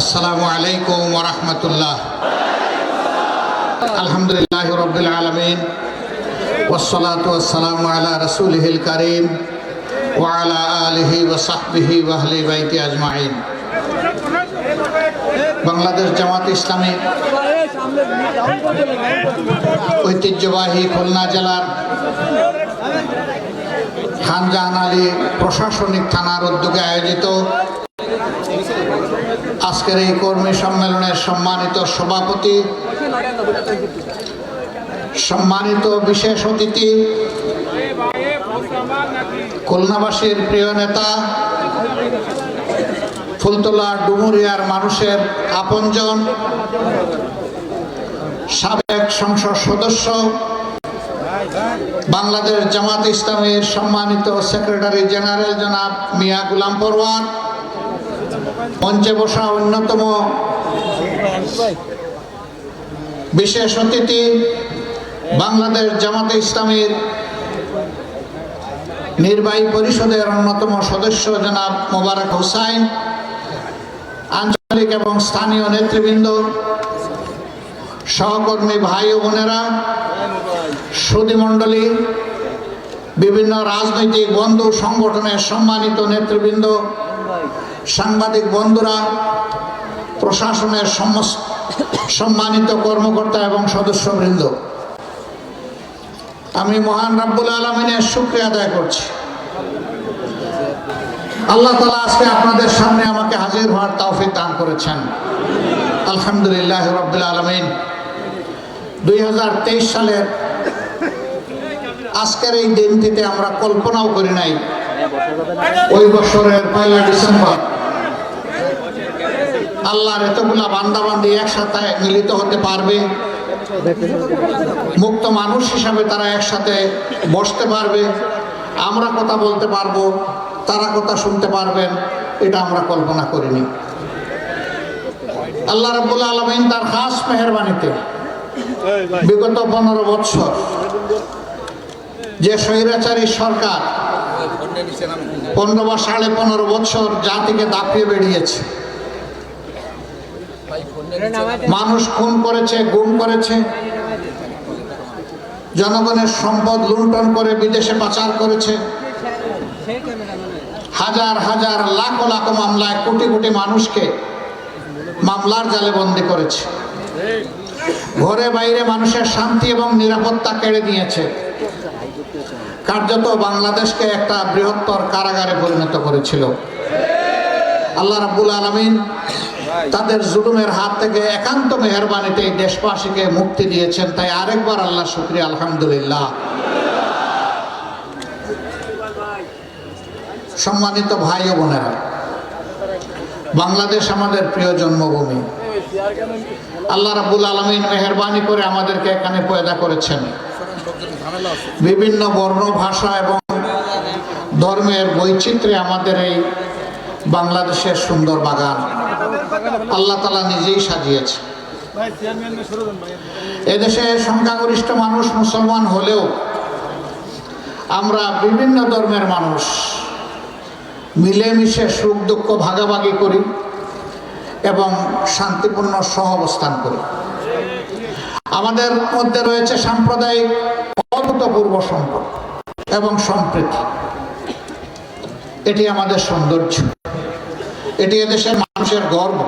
আসসালামু আলাইকুম ওরহমতুল্লাহ আলহামদুলিল্লাহ রবিল আলমিন। ওসলাতাম আলা রসুলহিল করিম ওয়ালা আলহি ওসাহবিহি ওয়াহলি বাইতি আজমাইন। বাংলাদেশ জামাত ইসলামী ঐতিহ্যবাহী খুলনা জেলার খানজাহান আলী প্রশাসনিক থানার উদ্যোগে আয়োজিত আজকের এই কর্মী সম্মেলনের সম্মানিত সভাপতি, সম্মানিত বিশেষ অতিথি, খুলনাবাসীর প্রিয় নেতা, ফুলতলা ডুমুরিয়ার মানুষের আপনজন, সাবেক সংসদ সদস্য, বাংলাদেশ জামাত ইসলামের সম্মানিত সেক্রেটারি জেনারেল জনাব মিয়া গুলাম পরওয়ার মঞ্চে বসা অন্যতম বিশেষ অতিথি বাংলাদেশ জামাতে ইসলামের নির্বাহী পরিষদের অন্যতম সদস্য জনাব মোবারক হুসাইন, আঞ্চলিক এবং স্থানীয় নেতৃবৃন্দ, সহকর্মী ভাই ও বোনেরা সুদীমণ্ডলী বিভিন্ন রাজনৈতিক বন্ধু সংগঠনের সম্মানিত নেতৃবৃন্দ সাংবাদিক বন্ধুরা, প্রশাসনের সম্মানিত কর্মকর্তা এবং সদস্যবৃন্দ, আমি মহান রাব্বুল আলমিনের শুক্রিয়া আদায় করছি। আল্লাহ তালা আজকে আপনাদের সামনে আমাকে হাজির হওয়ার তৌফিক দান করেছেন। আলহামদুলিল্লাহ রব্বুল আলমিন। দুই হাজার তেইশ সালের আজকের এই দিনটিতে আমরা কল্পনাও করি নাই। ওই বছরের পয়লা ডিসেম্বর আল্লাহর এতগুলা বান্দাবান্দি একসাথে মিলিত হতে পারবে? মুক্ত মানুষ হিসাবে তারা একসাথে বসতে পারবে। আমরা কথা বলতে পারব, তারা কথা শুনতে পারবেন, এটা আমরা কল্পনা করিনি। আল্লাহ রাবুল আলমিন তার খাস মেহরবানিতে বিগত পনেরো বৎসর যে স্বৈরাচারী সরকার পনেরো বা সাড়ে পনেরো বছর জাতিকে দাপিয়ে বেরিয়েছে মানুষ খুন করেছে, গুম করেছে। জনগণের সম্পদ লুণ্ঠন করে বিদেশে পাচার করেছে। হাজার হাজার, লাখ লাখ মামলায় কোটি কোটি মানুষকে মামলার জালে বন্দি করেছে। ঘরে বাইরে মানুষের শান্তি এবং নিরাপত্তা কেড়ে নিয়েছে। কার্যত বাংলাদেশকে একটা বৃহত্তর কারাগারে পরিণত করেছিল। আল্লাহ রাবুল আলমিন তাদের জুলুমের হাত থেকে একান্ত মেহরবানিতে এই দেশবাসীকে মুক্তি দিয়েছেন, তাই আরেকবার আল্লাহ শুক্রিয়া, আলহামদুলিল্লাহ। সম্মানিত ভাই ও বোনেরা, বাংলাদেশ আমাদের প্রিয় জন্মভূমি। আল্লাহ রাবুল আলমিন মেহরবানি করে আমাদেরকে এখানে পয়দা করেছেন। বিভিন্ন বর্ণ, ভাষা এবং ধর্মের বৈচিত্র্যে আমাদের এই বাংলাদেশের সুন্দর বাগান। আল্লাহ তালা নিজেই সাজিয়েছে। এদেশে সংখ্যাগরিষ্ঠ মানুষ মুসলমান হলেও আমরা বিভিন্ন ধর্মের মানুষ মিলেমিশে সুখ দুঃখ ভাগাভাগি করি এবং শান্তিপূর্ণ সহ অবস্থান করি। আমাদের মধ্যে রয়েছে সাম্প্রদায়িক অভূতপূর্ব সম্পর্ক এবং সম্প্রীতি। এটি আমাদের সৌন্দর্য। এটি এদেশের মানুষের গর্ব।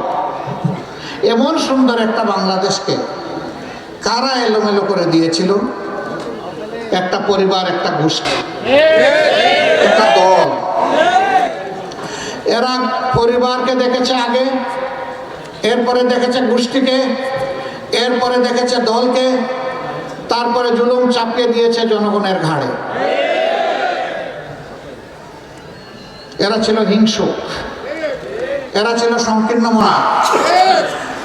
এমন সুন্দর একটা বাংলাদেশকে কারা এলোমেলো করে দিয়েছিল? একটা পরিবার, একটা গোষ্ঠী, একটা দল। এরা পরিবারকে দেখেছে আগে, এরপরে দেখেছে গোষ্ঠীকে, এরপরে দেখেছে দলকে, তারপরে জুলুম চাপিয়ে দিয়েছে জনগণের ঘাড়ে। এরা ছিল হিংসুক। এরা ছিল সংকীর্ণ মনা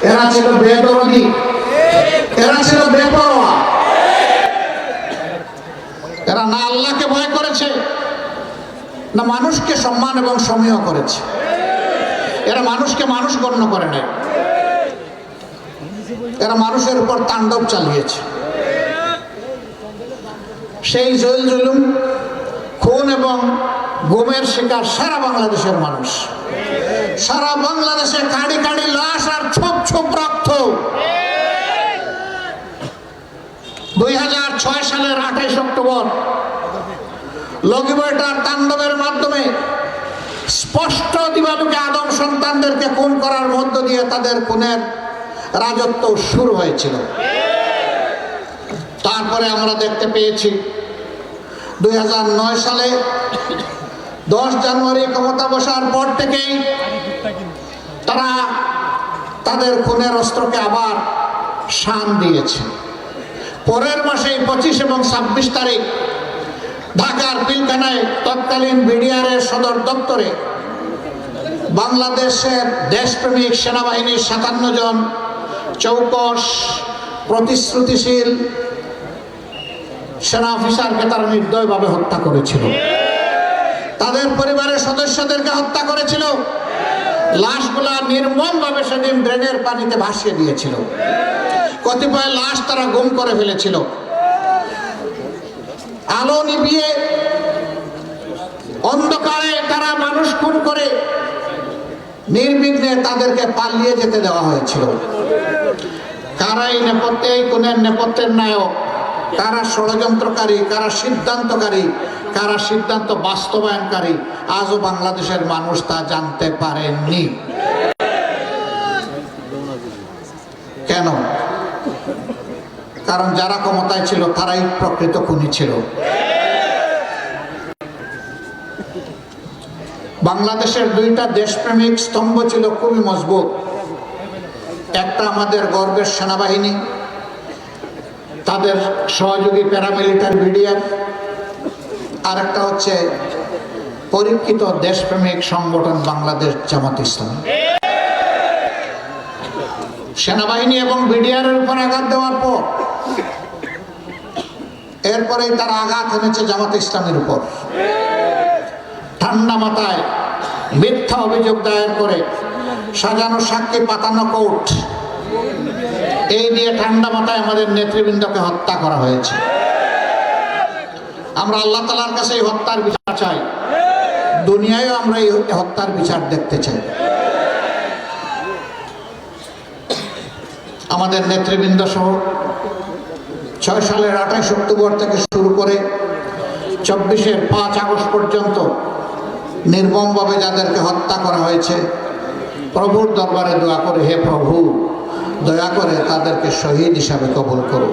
এরা ছিল বেদরদি এরা ছিল বেপরোয়া। এরা না আল্লাহকে ভয় করেছে, না মানুষকে সম্মান এবং সমীহ করেছে। এরা মানুষকে মানুষ গণ্য করে নাই। এরা মানুষের উপর তাণ্ডব চালিয়েছে। সেই জল জুলুম, খুন এবং গুমের শিকার সারা বাংলাদেশের মানুষ। সারা বাংলাদেশে কাড়ি কাড়ি লাশ আর ছোপ ছোপ রক্ত। দুই হাজার ছয় সালের আঠাইশ অক্টোবর লগিবয়টার তাণ্ডবের মাধ্যমে স্পষ্ট দিবালুকে আদম সন্তানদেরকে খুন করার মধ্য দিয়ে তাদের খুনের রাজত্ব শুরু হয়েছিল। তারপরে আমরা দেখতে পেয়েছি, দুই হাজার নয় সালে দশ জানুয়ারি ক্ষমতা বসার পর থেকেই তারা তাদের খুনের অস্ত্রকে আবার শান দিয়েছে। পরের মাসে পঁচিশ এবং ছাব্বিশ তারিখ ঢাকার পিলখানায় তৎকালীন বিডিআরের সদর দপ্তরে বাংলাদেশের দেশপ্রেমিক সেনাবাহিনীর সাতান্ন জন চৌকস প্রতিশ্রুতিশীল সেনা অফিসারকে তারা নির্দয়ভাবে হত্যা করেছিল। তাদের পরিবারের সদস্যদেরকে হত্যা করেছিল। লাশগুলা নির্মমভাবে সেদিন ড্রেনের পানিতে ভাসিয়ে দিয়েছিল। কতিপয় লাশ তারা গুম করে ফেলেছিল। আলো নিভিয়ে অন্ধকারে তারা মানুষ খুন করে নির্বিঘ্নে তাদেরকে পালিয়ে যেতে দেওয়া হয়েছিল। কারা এই নেপথ্যে এই কোনের নেপথ্যের নায়ক? কারা ষড়যন্ত্রকারী, কারা সিদ্ধান্তকারী? কারা সিদ্ধান্ত বাস্তবায়নকারী, আজও বাংলাদেশের মানুষ তা জানতে পারেননি। কেন? কারণ যারা ক্ষমতায় ছিল, তারাই প্রকৃত খুনি ছিল। বাংলাদেশের দুইটা দেশপ্রেমিক স্তম্ভ ছিল খুবই মজবুত। একটা আমাদের গর্বের সেনাবাহিনী, তাদের সহযোগী প্যারামিলিটারি বিডিআর আর একটা হচ্ছে পরীক্ষিত দেশপ্রেমিক সংগঠন বাংলাদেশ জামাত ইসলাম। সেনাবাহিনী এবং বিডিআর এর উপর আঘাত দেওয়ার পর এরপরে তারা আঘাত এনেছে জামাত ইসলামের উপর। ঠান্ডা মাথায় মিথ্যা অভিযোগ দায়ের করে সাজানো সাক্ষী পাতানো কোর্ট, এই নিয়ে ঠান্ডা মাথায় আমাদের নেতৃবৃন্দকে হত্যা করা হয়েছে। আমরা আল্লাহ তালার কাছে এই হত্যার বিচার চাই। দুনিয়ায়ও আমরা এই হত্যার বিচার দেখতে চাই। আমাদের নেতৃবৃন্দ সহ ছয় সালের আঠাশ অক্টোবর থেকে শুরু করে চব্বিশের পাঁচ আগস্ট পর্যন্ত নির্মমভাবে যাদেরকে হত্যা করা হয়েছে, প্রভুর দরবারে দোয়া করে, হে প্রভু, দয়া করে তাদেরকে শহীদ হিসাবে কবল করো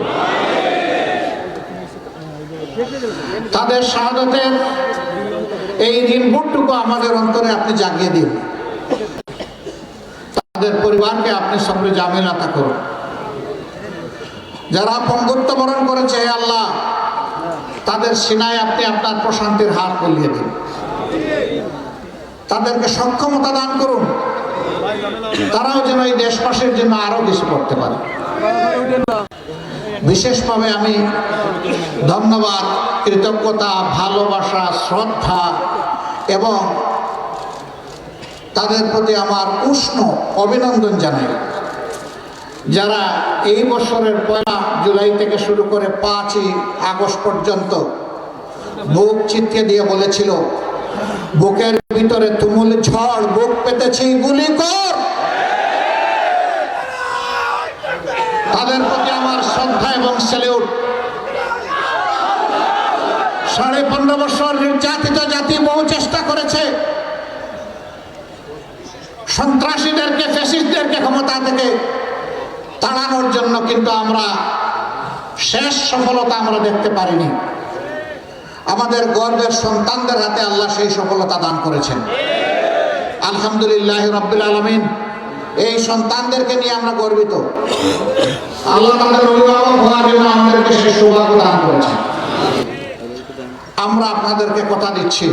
তাদের শাহাদতের এই ঋণবোধটুকু আমাদের অন্তরে আপনি জাগিয়ে দিন। তাদের পরিবারকে আপনি সঙ্গে জামিন আতা করুন। যারা পঙ্গুত্ব বরণ করেছে, হে আল্লাহ, তাদের সিনায় আপনি আপনার প্রশান্তির হাত বলিয়ে দিন। তাদেরকে সক্ষমতা দান করুন। তারাও যেন এই দেশবাসীর জন্য আরও কিছু করতে পারে। বিশেষভাবে আমি ধন্যবাদ, কৃতজ্ঞতা, ভালোবাসা, শ্রদ্ধা এবং তাদের প্রতি আমার উষ্ণ অভিনন্দন জানাই। যারা এই বছরের পয়লা জুলাই থেকে শুরু করে পাঁচই আগস্ট পর্যন্ত বুক চিৎকে দিয়ে বলেছিল, বুকের ভিতরে তুমুল ঝড়, বুক পেতেছি গুলি কর। তাদের প্রতি স্যালিউট। সাড়ে পনেরো বছর নির্যাতিত জাতি বহু চেষ্টা করেছে। সন্ত্রাসীদেরকে ফেসিস্টদেরকে ক্ষমতা থেকে তাড়ানোর জন্য কিন্তু আমরা শেষ সফলতা আমরা দেখতে পারিনি। আমাদের গর্বের সন্তানদের হাতে আল্লাহ সেই সফলতা দান করেছেন। আলহামদুলিল্লাহ রব্বুল আলমিন। এই সন্তানদেরকে নিয়ে আমরা গর্বিত। আল্লাহ তাদের অভিভাবক হওয়ার জন্য আমাদেরকে সে সৌভাগ্য দান আমরা আপনাদেরকে কথা দিচ্ছি।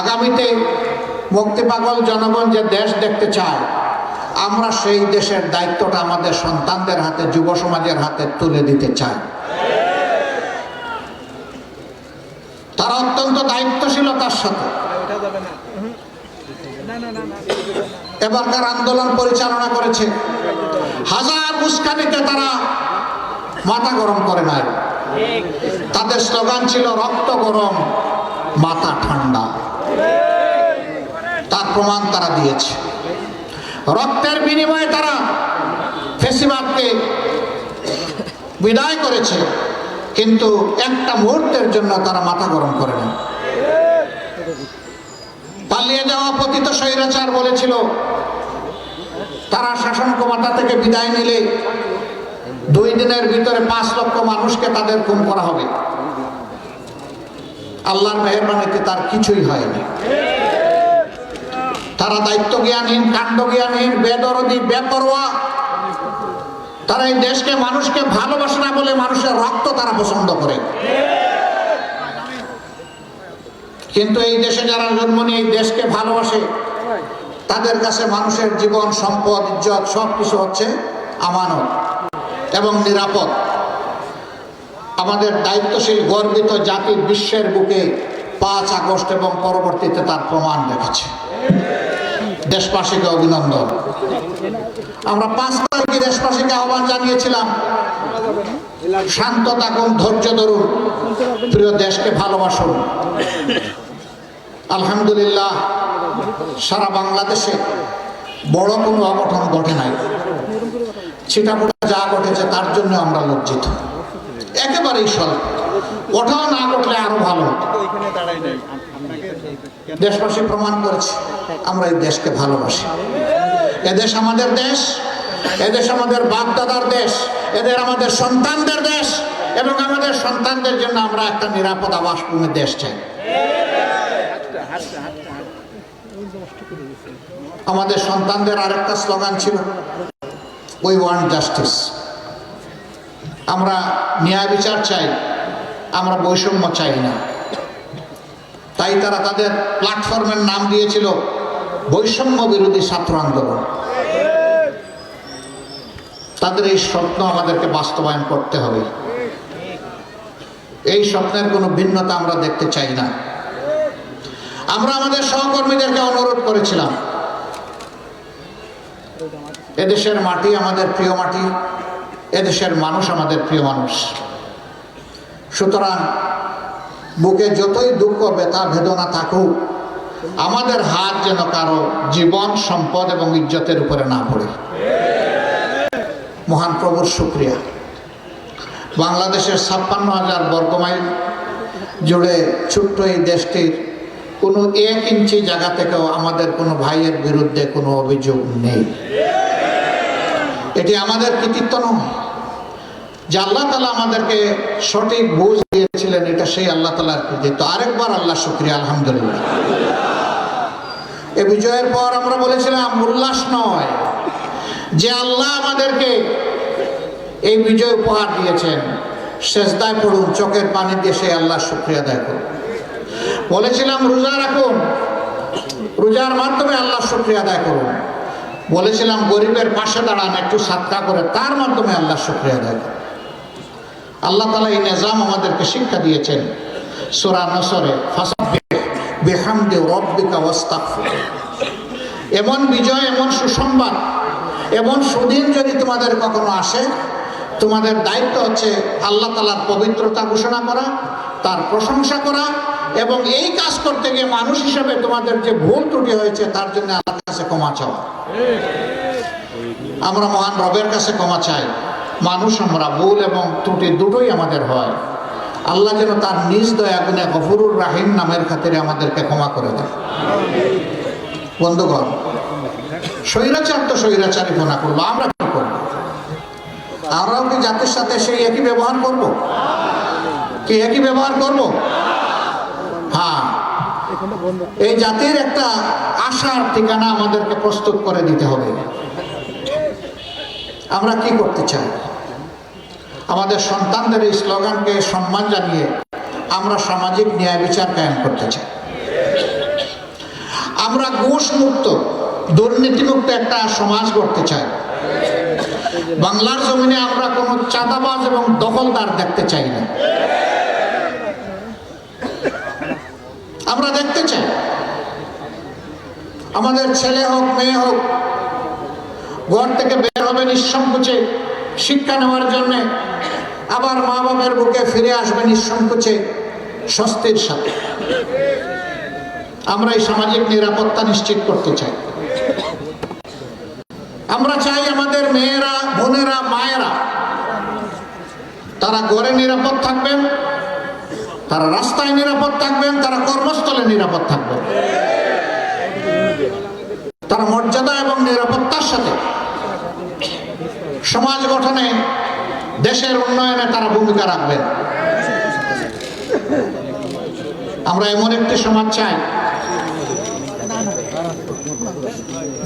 আগামীতে মুক্তি পাগল জনগণ যে দেশ দেখতে চায় আমরা সেই দেশের দায়িত্বটা আমাদের সন্তানদের হাতে যুব সমাজের হাতে তুলে দিতে চাই। তারা অত্যন্ত দায়িত্বশীলতার সাথে এবারকার আন্দোলন পরিচালনা করেছে। হাজার উস্কানিতে তারা মাথা গরম করে নাই। তাদের স্লোগান ছিল, রক্ত গরম, মাথা ঠান্ডা। তার প্রমাণ তারা দিয়েছে। রক্তের বিনিময়ে তারা ফেসিবাদকে বিদায় করেছে, কিন্তু একটা মুহূর্তের জন্য তারা মাথা গরম করে না পালিয়ে যাওয়া পতিত স্বৈরাচার বলেছিল, তারা শাসন ক্ষমতা থেকে বিদায় নিলে দুই দিনের ভিতরে পাঁচ লক্ষ মানুষকে তাদের খুন করা হবে। আল্লাহর মেহরবানিতে তার কিছুই হয়নি। তারা দায়িত্ব জ্ঞানহীন কাণ্ড জ্ঞানহীন বেদরদি, বেপরোয়া, তারা এই দেশকে মানুষকে ভালোবাসে না বলে মানুষের রক্ত তারা পছন্দ করে। কিন্তু এই দেশে যারা জন্ম নিয়ে এই দেশকে ভালোবাসে, তাদের কাছে মানুষের জীবন, সম্পদ, ইজ্জত সব কিছু হচ্ছে আমানত এবং নিরাপদ। আমাদের দায়িত্বশীল, গর্বিত জাতি বিশ্বের বুকে পাঁচ আগস্ট এবং পরবর্তীতে তার প্রমাণ রেখেছে দেশবাসীকে অভিনন্দন। আমরা পাঁচ তারিখে দেশবাসীকে আহ্বান জানিয়েছিলাম শান্ত থাকুন ধৈর্য ধরুন, প্রিয় দেশকে ভালোবাসুন। আলহামদুলিল্লাহ, সারা বাংলাদেশে বড় কোনো অঘটন ঘটে নাই। ছিটাফোটা যা ঘটেছে তার জন্য আমরা লজ্জিত। একেবারেই স্বল্প ওটাও না ঘটলে আরও ভালো। দেশবাসী প্রমাণ করেছে, আমরা এই দেশকে ভালোবাসি। এদেশ আমাদের দেশ, এদেশ আমাদের বাপ দাদার দেশ, এদের আমাদের সন্তানদের দেশ, এবং আমাদের সন্তানদের জন্য আমরা একটা নিরাপদ আবাসভূমির দেশ চাই। আমাদের সন্তানদের আরেকটা স্লোগান ছিল উই ওয়ান্ট জাস্টিস আমরা ন্যায় বিচার চাই, আমরা বৈষম্য চাই না। তাই তারা তাদের প্ল্যাটফর্মের নাম দিয়েছিল, বৈষম্য বিরোধী ছাত্র আন্দোলন। তাদের এই স্বপ্ন আমাদেরকে বাস্তবায়ন করতে হবে। এই স্বপ্নের কোনো ভিন্নতা আমরা দেখতে চাই না। আমরা আমাদের সহকর্মীদেরকে অনুরোধ করেছিলাম। এদেশের মাটি আমাদের প্রিয় মাটি, এদেশের মানুষ আমাদের প্রিয় মানুষ। সুতরাং বুকে যতই দুঃখ, ব্যথা, বেদনা থাকুক, আমাদের হাত যেন কারও জীবন, সম্পদ এবং ইজ্জতের উপরে না পড়ে। মহান প্রভুর শুক্রিয়া। বাংলাদেশের ছাপ্পান্ন হাজার বর্গমাইল জুড়ে ছোট্ট এই দেশটির কোনো এক ইঞ্চি জায়গা থেকেও আমাদের কোনো ভাইয়ের বিরুদ্ধে কোনো অভিযোগ নেই। এটি আমাদের কৃতিত্ব নয়। যে আল্লাহ তালা আমাদেরকে সঠিক বুঝ দিয়েছিলেন, এটা সেই আল্লাহ তালার কৃতিত্ব। আরেকবার আল্লাহ শুক্রিয়া, আলহামদুলিল্লাহ। এ বিজয়ের পর আমরা বলেছিলাম, উল্লাস নয়। যে আল্লাহ আমাদেরকে এই বিজয় উপহার দিয়েছেন শেষদায় পড়ুন, চোখের পানি দিয়ে সেই আল্লাহ শুক্রিয়া আদায় করুন। বলেছিলাম, রোজা রাখুন। রোজার মাধ্যমে আল্লাহ শুক্রিয়া আদায় করুন। বলেছিলাম, গরিবের পাশে দাঁড়ান, একটু সাতকা করে। তার মাধ্যমে আল্লাহ শুক্রিয়া আদায় করুন। আল্লাহ তালা এই নিজাম আমাদেরকে শিক্ষা দিয়েছেন। সোরা নসরে এমন বিজয়, এমন সুসংবাদ, এমন সুদিন যদি তোমাদের কখনো আসে, তোমাদের দায়িত্ব হচ্ছে আল্লাহ তালার পবিত্রতা ঘোষণা করা, তার প্রশংসা করা এবং এই কাজ করতে গিয়ে মানুষ হিসেবে তোমাদের যে ভুল ত্রুটি হয়েছে, তার জন্য আল্লাহর কাছে ক্ষমা চাওয়া। আমরা মহান রবের কাছে ক্ষমা চাই। মানুষ, আমরা ভুল এবং ত্রুটি দুটোই আমাদের হয়। আল্লাহ যেন তার নিজ দয়া গুণে গফরুর রাহিম নামের খাতিরে আমাদেরকে ক্ষমা করে দেয় বন্ধুগণ, স্বৈরাচার তো স্বৈরাচারই গোনা করব আমরা কি করব? আমরাও কি জাতির সাথে সেই একই ব্যবহার করব? কি একই ব্যবহার করব? হ্যাঁ। এই জাতির একটা আশার ঠিকানা আমাদেরকে প্রস্তুত করে দিতে হবে। আমরা কি করতে চাই? আমাদের সন্তানদের এই স্লোগানকে সম্মান জানিয়ে আমরা সামাজিক ন্যায় বিচার কায়েম করতে চাই। আমরা ঘুষ মুক্ত দুর্নীতিমুক্ত একটা সমাজ গড়তে চাই। বাংলার জমিনে আমরা কোনো চাঁদাবাজ এবং দখলদার দেখতে চাই না। আমরা দেখতে চাই। আমাদের ছেলে হোক, মেয়ে হোক, ঘর থেকে বের হবে নিঃসংকোচে, শিক্ষা নেওয়ার জন্য, আবার মা বাবার বুকে ফিরে আসবে নিঃসংকোচে, স্বস্তির সাথে। আমরা এই সামাজিক নিরাপত্তা নিশ্চিত করতে চাই। আমরা চাই আমাদের মেয়েরা, বোনেরা, মায়েরা, তারা ঘরে নিরাপদ থাকবেন। তারা রাস্তায় নিরাপদ থাকবেন তারা কর্মস্থলে নিরাপদ থাকবেন তারা মর্যাদা এবং নিরাপত্তার সাথে সমাজ গঠনে দেশের উন্নয়নে তারা ভূমিকা রাখবেন। আমরা এমন একটি সমাজ চাই,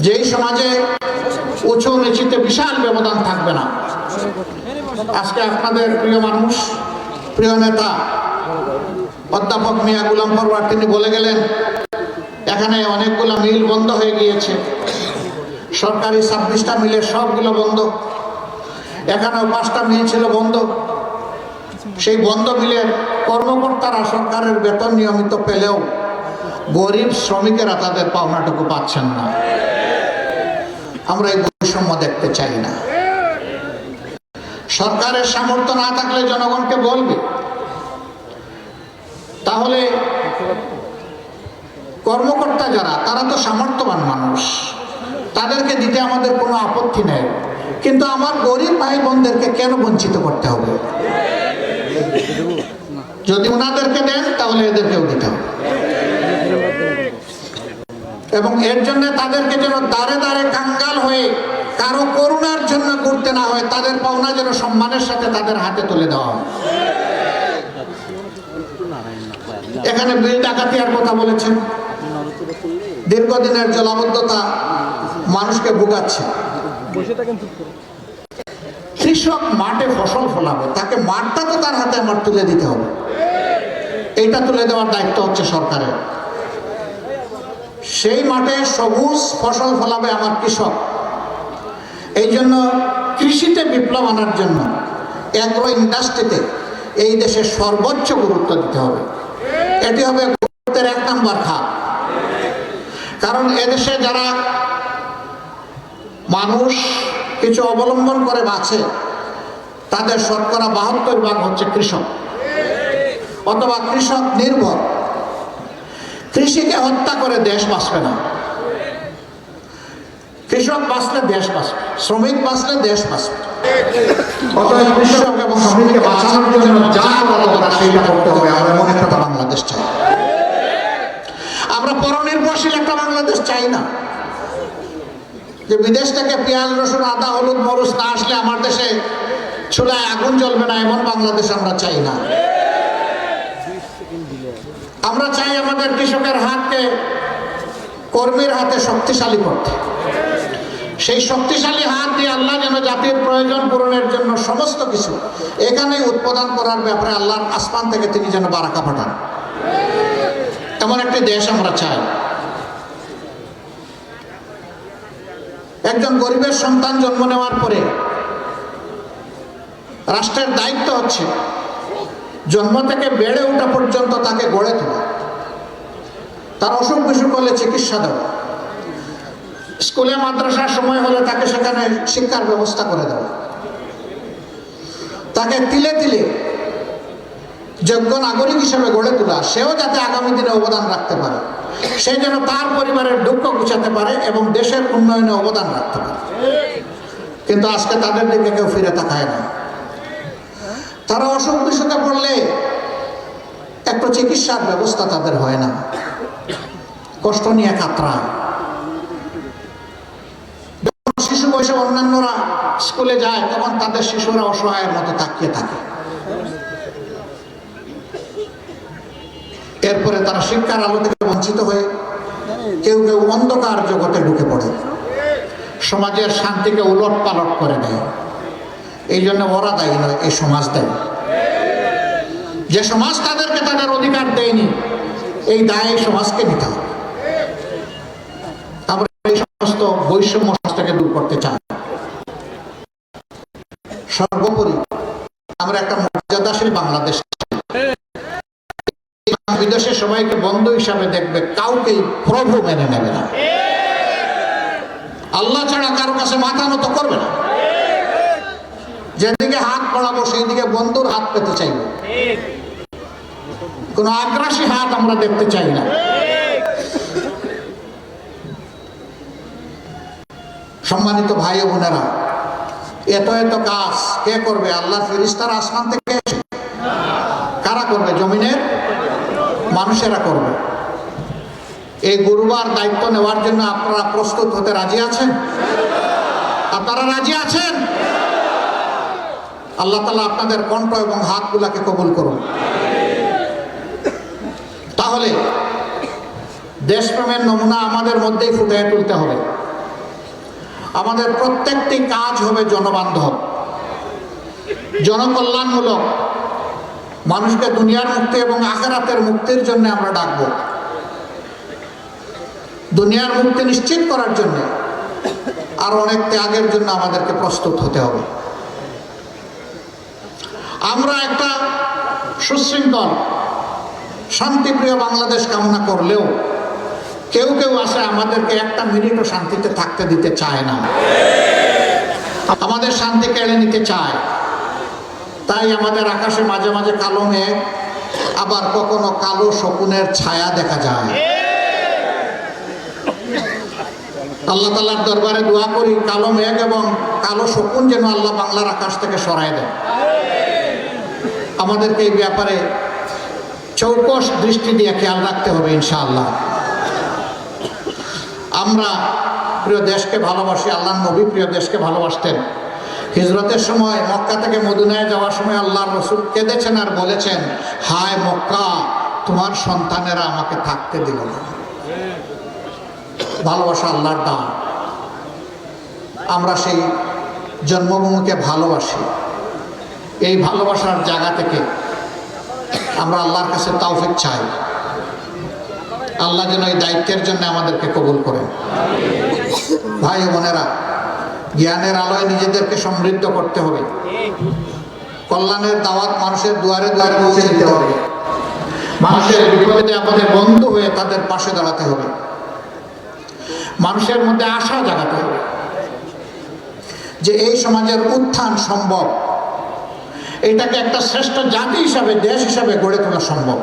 যেই সমাজে উঁচু নিচিতে বিশাল ব্যবধান থাকবে না। আজকে আপনাদের প্রিয় মানুষ, প্রিয় নেতা অধ্যাপক মিয়া গুলাম পরওয়ার তিনি বলে গেলেন, এখানে অনেকগুলো মিল বন্ধ হয়ে গিয়েছে। সরকারি ছাব্বিশটা মিলের সবগুলো বন্ধ। এখানেও পাঁচটা মিল ছিল বন্ধ। সেই বন্ধ মিলের কর্মকর্তারা সরকারের বেতন নিয়মিত পেলেও গরিব শ্রমিকেরা তাদের পাওনাটুকু পাচ্ছেন না। আমরা এই বৈষম্য দেখতে চাই না। সরকারের সামর্থ্য না থাকলে জনগণকে বলবে তাহলে কর্মকর্তা যারা, তারা তো সামর্থ্যবান মানুষ। তাদেরকে দিতে আমাদের কোনো আপত্তি নেই। কিন্তু আমার গরিব ভাই বোনদেরকে কেন বঞ্চিত করতে হবে? যদি ওনাদেরকে দেন, তাহলে এদেরকেও দিতে হবে। এবং এর জন্য তাদেরকে যেন দাঁড়ে দাঁড়ে কাঙ্গাল হয়ে কারও করুণার জন্য করতে না হয়, তাদের পাওনা যেন সম্মানের সাথে তাদের হাতে তুলে দেওয়া হয়। এখানে বিল ডাকাতিয়ার কথা বলেছেন। দীর্ঘদিনের জলাবদ্ধতা মানুষকে ভোগাচ্ছে। কৃষক মাঠে ফসল ফলাবে, তাকে মাঠটা তো তার হাতে আমার তুলে দিতে হবে। এইটা তুলে দেওয়ার দায়িত্ব হচ্ছে সরকারের। সেই মাঠে সবুজ ফসল ফলাবে আমার কৃষক। এই জন্য কৃষিতে বিপ্লব আনার জন্য অ্যাগ্রো ইন্ডাস্ট্রিতে এই দেশে সর্বোচ্চ গুরুত্ব দিতে হবে। এটি হবে গুরুত্বের এক নম্বর খাত। কারণ এদেশে যারা মানুষ কিছু অবলম্বন করে বাঁচে তাদের শতকরা বাহাত্তর ভাগ হচ্ছে কৃষক। অথবা কৃষক নির্ভর। কৃষিকে হত্যা করে দেশ বাঁচবে না। কৃষক বাঁচলে দেশ বাঁচবে শ্রমিক বাঁচলে দেশ বাঁচবে। অতএব কৃষক এবং শ্রমিককে বাঁচানোর জন্য যা করা দরকার সেইটা করতে হবে আমরা এমন একটা বাংলাদেশ চাই। আমরা পরনির্ভরশীল একটা বাংলাদেশ চাই না। যে বিদেশ থেকে পেঁয়াজ রসুন আদা হলুদ মরুচ না আসলে আমার দেশে চুলায় আগুন জ্বলবে না এমন বাংলাদেশ আমরা চাই না। আমরা চাই আমাদের কৃষকের হাতকে কর্মীর হাতে শক্তিশালী করতে। সেই শক্তিশালী হাত দিয়ে আল্লাহ যেন জাতির প্রয়োজন পূরণের জন্য সমস্ত কিছু এখানে উৎপাদন করার ব্যাপারে আল্লাহর আসমান থেকে তিনি যেন বারাকা পাঠান। এমন একটি দেশ আমরা চাই। একজন গরিবের সন্তান জন্ম নেওয়ার পরে রাষ্ট্রের দায়িত্ব হচ্ছে জন্ম থেকে বেড়ে ওঠা পর্যন্ত তাকে গড়ে তোলা। তার অসুখ বিসুখ হলে চিকিৎসা দেওয়া। স্কুলে মাদ্রাসার সময় হলে তাকে সেখানে শিক্ষার ব্যবস্থা করে দেওয়া তাকে তিলে তিলে যোগ্য নাগরিক হিসেবে গড়ে তোলা, সেও যাতে আগামী দিনে অবদান রাখতে পারে। সে যেন তার পরিবারের দুঃখ গুছাতে পারে এবং দেশের উন্নয়নে অবদান রাখতে পারে। কিন্তু আজকে তাদের দিকে কেউ ফিরে তাকায় না। তারা অসুখ বিসুখে পড়লে একটু চিকিৎসার ব্যবস্থা তাদের হয় না। কষ্ট নিয়ে কাতরায়। বয়সে অন্যান্যরা স্কুলে যায়, তখন তাদের শিশুরা অসহায়ের মতো তাকিয়ে থাকে। এরপরে তারা শিক্ষার আলো থেকে বঞ্চিত হয়ে কেউ কেউ অন্ধকার জগতে ঢুকে পড়ে। সমাজের শান্তিকে উলট পালট করে দেয় এই জন্য ওরা দায়ী নয়, এই সমাজ দায়ী। যে সমাজ তাদেরকে তাদের অধিকার দেয়নি, এই দায় সমাজকে নিতে হবে। তারপরে এই সমস্ত বৈষম্য সর্বোপরি আমরা একটা মর্যাদাশীল বাংলাদেশ। বিদেশে সবাইকে বন্ধ হিসাবে দেখবে কাউকে প্রভু মেনে নেবে না। আল্লাহ ছাড়া কারও কাছে মাথা নত করবে না। যেদিকে হাত পড়াবো সেইদিকে বন্ধুর হাত পেতে চাইব। কোন আগ্রাসী হাত আমরা দেখতে চাই না। সম্মানিত ভাই বোনেরা এত এত কাজ কে করবে? আল্লাহ ফিরিস্তার আসমান থেকে কারা করবে? জমিনের মানুষেরা করবে। এই গুরুবার দায়িত্ব নেওয়ার জন্য আপনারা প্রস্তুত হতে রাজি আছেন? আপনারা রাজি আছেন? আল্লাহ তালা আপনাদের কণ্ঠ এবং হাতগুলাকে কবুল করুন। তাহলে, দেশপ্রেমের নমুনা আমাদের মধ্যেই ফুটিয়ে তুলতে হবে। আমাদের প্রত্যেকটি কাজ হবে জনবান্ধব, জনকল্যাণমূলক। মানুষকে দুনিয়ার মুক্তি এবং আখেরাতের মুক্তির জন্য আমরা ডাকব। দুনিয়ার মুক্তি নিশ্চিত করার জন্য আর অনেক ত্যাগের জন্য আমাদেরকে প্রস্তুত হতে হবে। আমরা একটা সুশৃঙ্খল, শান্তিপ্রিয় বাংলাদেশ কামনা করলেও কেউ কেউ আসে আমাদেরকে একটা মিনিটও শান্তিতে থাকতে দিতে চায় না। আমাদের শান্তি কেড়ে নিতে চায়। তাই আমাদের আকাশে মাঝে মাঝে কালো মেঘ, আবার কখনো কালো শকুনের ছায়া দেখা যায়। আল্লাহ তাল্লার দরবারে দোয়া করি, কালো মেঘ এবং কালো শকুন যেন আল্লাহ বাংলার আকাশ থেকে সরাই দেন আমাদেরকে এই ব্যাপারে চৌকস দৃষ্টি দিয়ে খেয়াল রাখতে হবে ইনশাআল্লাহ। আমরা প্রিয় দেশকে ভালোবাসি আল্লাহ নবী প্রিয় দেশকে ভালোবাসতেন। হিজরতের সময় মক্কা থেকে মদিনায় যাওয়ার সময় আল্লাহ রসুল কেঁদেছেন আর বলেছেন, হায় মক্কা, তোমার সন্তানেরা আমাকে থাকতে দিল না। ভালোবাসা আল্লাহর দান। আমরা সেই জন্মভূমিকে ভালোবাসি। এই ভালোবাসার জায়গা থেকে আমরা আল্লাহর কাছে তাওফিক চাই। আল্লাহ যেন এই দায়িত্বের জন্য আমাদেরকে কবুল করেন। ভাই বোনেরা, জ্ঞানের আলোয় নিজেদেরকে সমৃদ্ধ করতে হবে। কল্যাণের দাওয়াত মানুষের দুয়ারে দুয়ারে পৌঁছে দিতে হবে। মানুষের বিপদে আপদে বন্ধু হয়ে তাদের পাশে দাঁড়াতে হবে। মানুষের মধ্যে আশা জাগাতে হবে। যে এই সমাজের উত্থান সম্ভব। এটাকে একটা শ্রেষ্ঠ জাতি হিসাবে, দেশ হিসাবে গড়ে তোলা সম্ভব।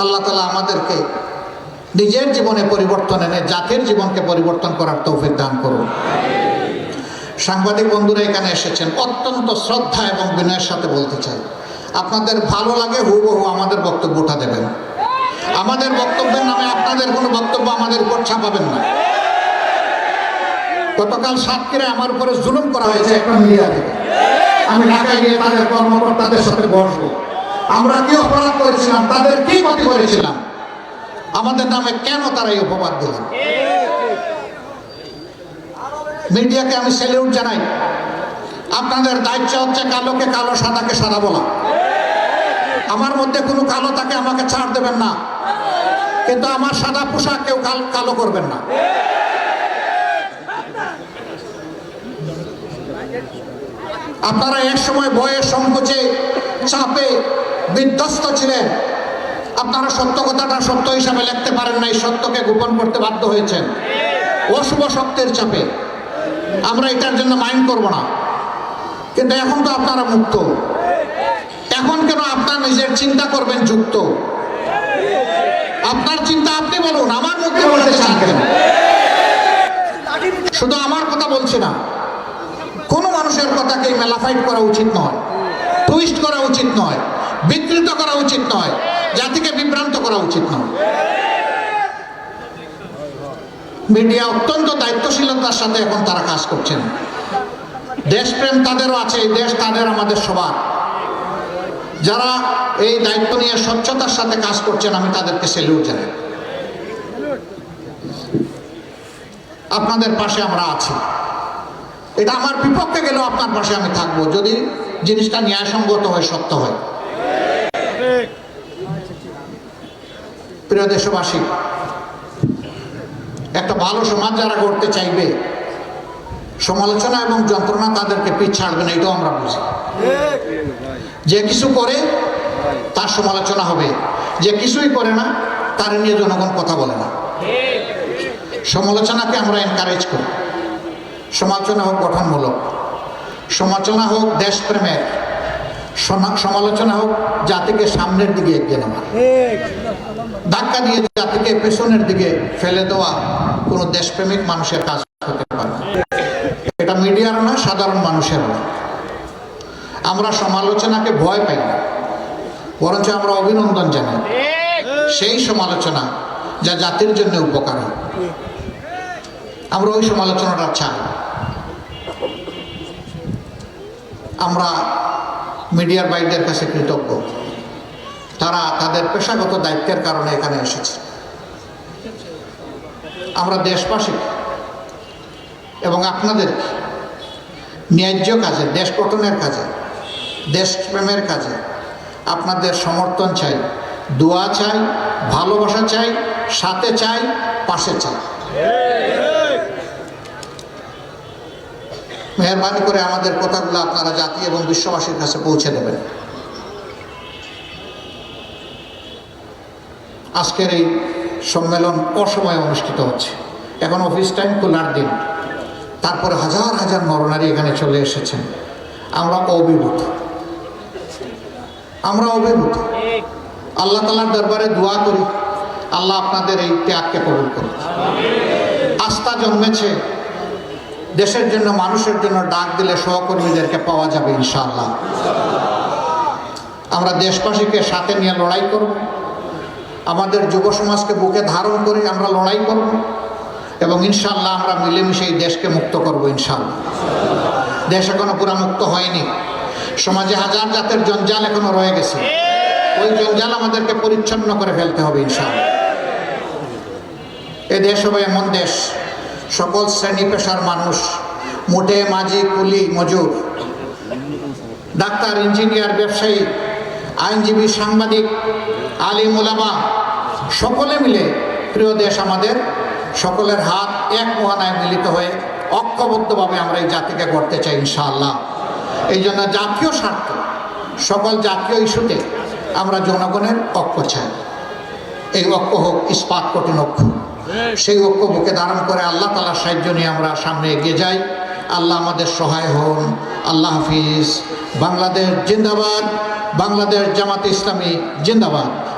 আল্লাহ তালা আমাদেরকে নিজের জীবনে পরিবর্তন এনে জাতির জীবনকে পরিবর্তন করার তৌফিক দান করুন। সাংবাদিক বন্ধুরা এখানে এসেছেন, অত্যন্ত শ্রদ্ধা এবং বিনয়ের সাথে বলতে চাই। আপনাদের ভালো লাগে হুবহু আমাদের বক্তব্যটা দেবেন। আমাদের বক্তব্যের নামে আপনাদের কোনো বক্তব্য আমাদের উপর ছাপাবেন না। গতকাল সাতক্ষীরে আমার উপরে জুলুম করা হয়েছে। একটা মিডিয়া থেকে আমি ঢাকায় গিয়ে তাদের কর্মকর্তাদের সাথে বসবো। আমরা কি অপরাধ করেছিলাম? তাদের কি ক্ষতি করেছিলাম? আমাদের নামে কেন তারা এই অপবাদ দিলেন? মিডিয়াকে আমি স্যালিউট জানাই। আপনাদের দায়িত্ব হচ্ছে কালোকে কালো, সাদাকে সাদা বলা। আমার মধ্যে কোনো কালো তাকে আমাকে ছাড় দেবেন না। কিন্তু আমার সাদা পোশাক কেউ কাল- করবেন না। আপনারা এক সময় বয়ের সংকোচে, চাপে বিধ্বস্ত ছিলেন। আপনারা সত্য কথাটা সত্য হিসাবে লিখতে পারেন নাই, সত্যকে গোপন করতে বাধ্য হয়েছেন। অশুভ শক্তির চাপে। আমরা এটার জন্য মাইন্ড করব না। কিন্তু এখন তো আপনারা মুক্ত। এখন কেন আপনার নিজের চিন্তা করবেন যুক্ত? আপনার চিন্তা আপনি বলুন, আমার মুখে বলতে চান শুধু আমার কথা বলছি না। কোনো মানুষের কথাকে মেলাফাইট করা উচিত নয়। টুইস্ট করা উচিত নয়। বিকৃত করা উচিত নয়। জাতিকে বিভ্রান্ত করা উচিত নয়। মিডিয়া অত্যন্ত দায়িত্বশীলতার সাথে এখন তারা কাজ করছেন। দেশপ্রেম তাদেরও আছে, এই দেশ তাদের, আমাদের সবার। যারা এই দায়িত্ব নিয়ে স্বচ্ছতার সাথে কাজ করছেন, আমি তাদেরকে সেলিউট জানাই। আপনাদের পাশে আমরা আছি। এটা আমার বিপক্ষে গেলেও আপনার পাশে আমি থাকব। যদি জিনিসটা ন্যায়সঙ্গত হয়, সত্য হয়। প্রিয় দেশবাসী, একটা ভালো সমাজ যারা গড়তে চাইবে, সমালোচনা এবং যন্ত্রণা তাদেরকে পিছ ছাড়বে না, এটাও আমরা বুঝি। যে কিছু করে, তার সমালোচনা হবে। যে কিছুই করে না, তার নিয়ে জনগণ কথা বলে না। সমালোচনাকে আমরা এনকারেজ করি। সমালোচনা হোক গঠনমূলক, সমালোচনা হোক দেশপ্রেমের, সমালোচনা হোক জাতিকে সামনের দিকে এগিয়ে নেওয়ার। ধাক্কা দিয়ে জাতিকে পেছনের দিকে ফেলে দেওয়া কোনো দেশপ্রেমিক মানুষের কাজ হতে পারে। এটা মিডিয়ার না সাধারণ মানুষের না আমরা সমালোচনাকে ভয় পাই না। বরঞ্চ আমরা অভিনন্দন জানাই। সেই সমালোচনা যা জাতির জন্য উপকার আমরা ওই সমালোচনাটা চাই। আমরা মিডিয়ার বাইরদের কাছে কৃতজ্ঞ। তারা তাদের পেশাগত দায়িত্বের কারণে এখানে এসেছে। আমরা দেশবাসী এবং আপনাদের ন্যায্য কাজে, দেশ গঠনের কাজে দেশপ্রেমের কাজে আপনাদের সমর্থন চাই, দোয়া চাই, ভালোবাসা চাই, সাথে চাই, পাশে চাই। মেহরবানি করে আমাদের কথাগুলো আপনারা জাতি এবং বিশ্ববাসীর কাছে পৌঁছে দেবেন। আজকের এই সম্মেলন অসময়ে অনুষ্ঠিত হচ্ছে। এখন অফিস টাইম খোলার দিন। তারপরে হাজার হাজার নরনারী এখানে চলে এসেছেন। আমরা অভিভূত। আমরা অভিভূত। আল্লাহ তালার দরবারে দোয়া করি, আল্লাহ আপনাদের এই ত্যাগকে কবুল করুন। আস্থা জন্মেছে। দেশের জন্য, মানুষের জন্য ডাক দিলে সহকর্মীদেরকে পাওয়া যাবে ইনশাআল্লাহ। আমরা দেশবাসীকে সাথে নিয়ে লড়াই করব। আমাদের যুব সমাজকে বুকে ধারণ করে আমরা লড়াই করব এবং ইনশাল্লাহ আমরা মিলেমিশে এই দেশকে মুক্ত করব ইনশাল্লাহ দেশ এখনও পুরা মুক্ত হয়নি। সমাজে হাজার জাতের জঞ্জাল এখনও রয়ে গেছে। ওই জঞ্জাল আমাদেরকে পরিচ্ছন্ন করে ফেলতে হবে ইনশাআল্লাহ। এ দেশ হবে এমন দেশ, সকল শ্রেণি পেশার মানুষ মোটে মাঝি, কুলি, মজুর, ডাক্তার, ইঞ্জিনিয়ার, ব্যবসায়ী, আইনজীবী, সাংবাদিক, আলিম ওলামা সকলে মিলে, প্রিয় দেশ আমাদের, সকলের হাত এক মোহানায় মিলিত হয়ে ঐক্যবদ্ধভাবে আমরা এই জাতিকে গড়তে চাই ইনশাআল্লাহ। এই জন্য জাতীয় স্বার্থ, সকল জাতীয় ইস্যুতে আমরা জনগণের ঐক্য চাই। এই ঐক্য হোক ইস্পাত কঠিন ঐক্য, সেই ঐক্য বুকে ধারণ করে আল্লাহ তালার সাহায্য নিয়ে আমরা সামনে এগিয়ে যাই। আল্লাহ আমাদের সহায় হন। আল্লাহ হাফিজ। বাংলাদেশ জিন্দাবাদ। বাংলাদেশ জামাত ইসলামী জিন্দাবাদ।